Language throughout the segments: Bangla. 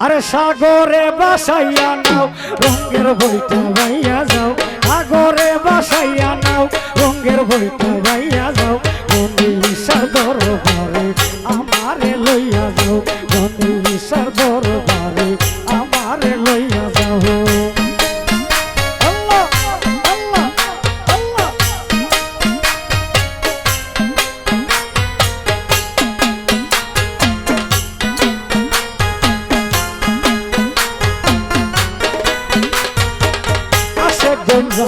আরে সাগরে বাসাইয়া নাও, রঙের বইটা বাইয়া যাও। সাগরে বাসাইয়া নাও, রঙের বইটা বাইয়া যাও। সাগর দরবারে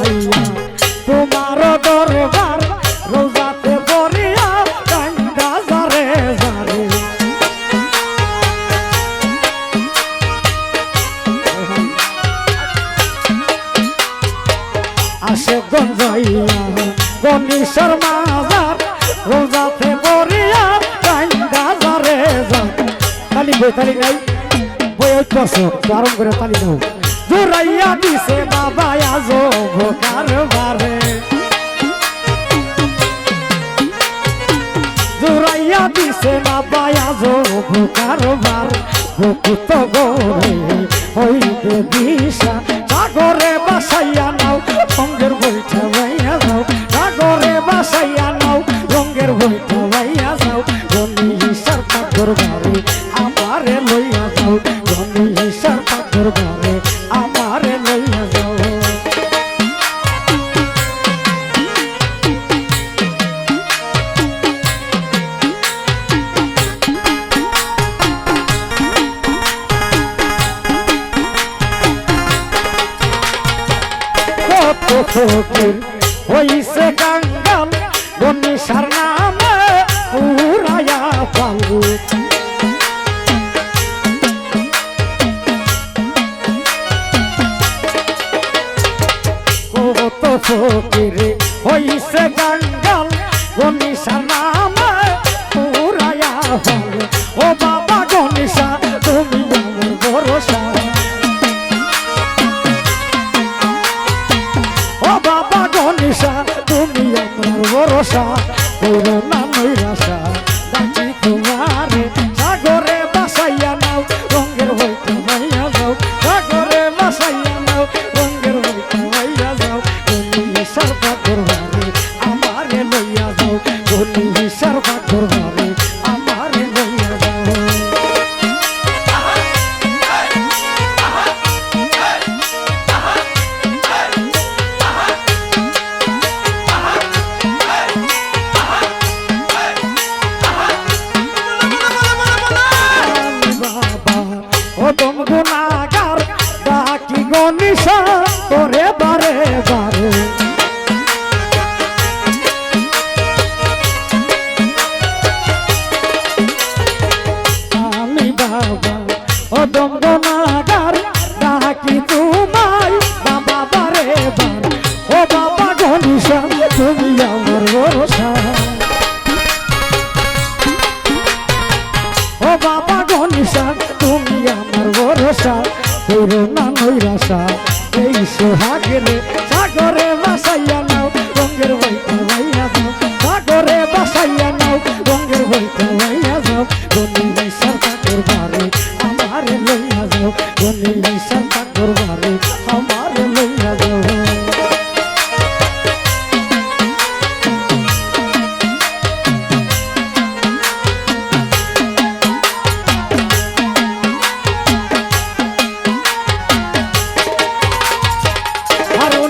গঞ্জাইয়া তোমার দরবার রোজাতে পড়িয়া কান্দা জারে জারে আসে গঞ্জাইয়া গণেশ্বর মাজার রোজাতে পড়িয়া কান্দা জারে জারে তালি বই, তালি নাই? বই ঐক্য আরম্ভ করে তালি দাও। জুরাইয়া দিছে বাবা আজো কারবারে জুরাইয়া দিছে বাবা আজো কারবার বুকুত গরে হইবে দিশা কত ফকির হইছে কাঙ্গাল গণিসার নামে উড়াইয়া পালু কত ফকির হইছে কাঙ্গাল গনিসা তোরে বারে বারে। আমি বাবা, ও দম গুনাগার ডাকি তোমায়, বাবা বারে বারে। ও বাবা গনিসা তুমি আমার ভরসা। ও বাবা গণেশা তুমি আমার ভরসা। তোর না নৈরাশা এই সোহাগেরে সাগরে বাসাইয়া নাও, রঙের বইতে বাইয়া যাও সাগরে বাসাইয়া নাও, রঙের বইতে বাইয়া যাও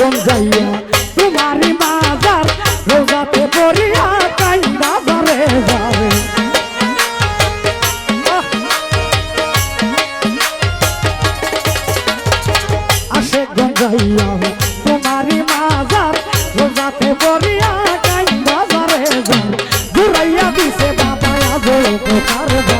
বন যাইয়া তোমারি বাজার রোজাতে পড়িয়া তাই বাজারে যাবে আসে গঞ্জাইয়া তোমারি বাজার রোজাতে পড়িয়া তাই বাজারে যাবে ঘুরাইয়া দিছে বাবা আজ কারবার